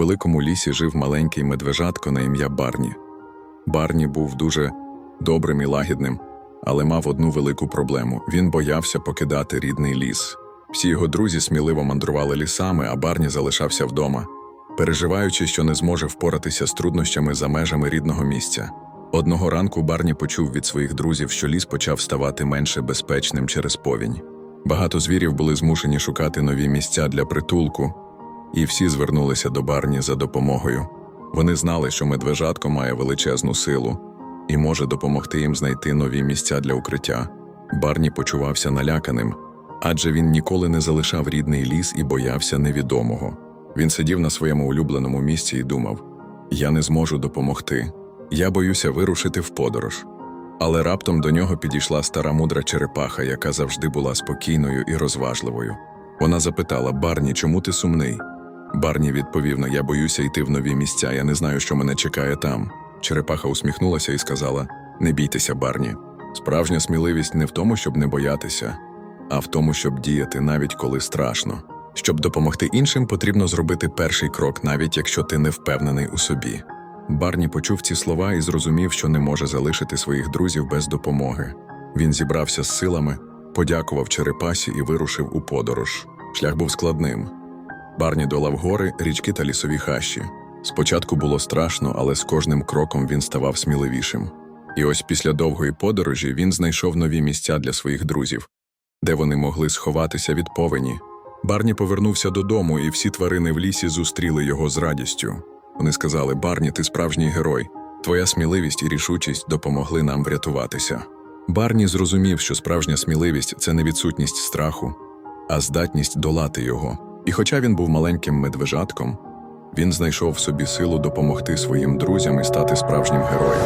великому лісі жив маленький медвежатко на ім'я Барні. Барні був дуже добрим і лагідним, але мав одну велику проблему він боявся покидати рідний ліс. Всі його друзі сміливо мандрували лісами, а Барні залишався вдома, переживаючи, що не зможе впоратися з труднощами за межами рідного місця. Одного ранку Барні почув від своїх друзів, що ліс почав ставати менше безпечним через повінь. Багато звірів були змушені шукати нові місця для притулку, і всі звернулися до Барні за допомогою. Вони знали, що медвежатко має величезну силу і може допомогти їм знайти нові місця для укриття. Барні почувався наляканим, адже він ніколи не залишав рідний ліс і боявся невідомого. Він сидів на своєму улюбленому місці і думав: Я не зможу допомогти. Я боюся вирушити в подорож. Але раптом до нього підійшла стара мудра черепаха, яка завжди була спокійною і розважливою. Вона запитала Барні, чому ти сумний? Барні відповів: «Ну, я боюся йти в нові місця, я не знаю, що мене чекає там. Черепаха усміхнулася і сказала: Не бійтеся, Барні. Справжня сміливість не в тому, щоб не боятися, а в тому, щоб діяти навіть коли страшно. Щоб допомогти іншим, потрібно зробити перший крок, навіть якщо ти не впевнений у собі. Барні почув ці слова і зрозумів, що не може залишити своїх друзів без допомоги. Він зібрався з силами, подякував черепасі і вирушив у подорож. Шлях був складним. Барні долав гори, річки та лісові хащі. Спочатку було страшно, але з кожним кроком він ставав сміливішим. І ось після довгої подорожі він знайшов нові місця для своїх друзів, де вони могли сховатися від повені. Барні повернувся додому, і всі тварини в лісі зустріли його з радістю. Вони сказали: Барні, ти справжній герой. Твоя сміливість і рішучість допомогли нам врятуватися. Барні зрозумів, що справжня сміливість це не відсутність страху, а здатність долати його. І хоча він був маленьким медвежатком, він знайшов в собі силу допомогти своїм друзям і стати справжнім героєм.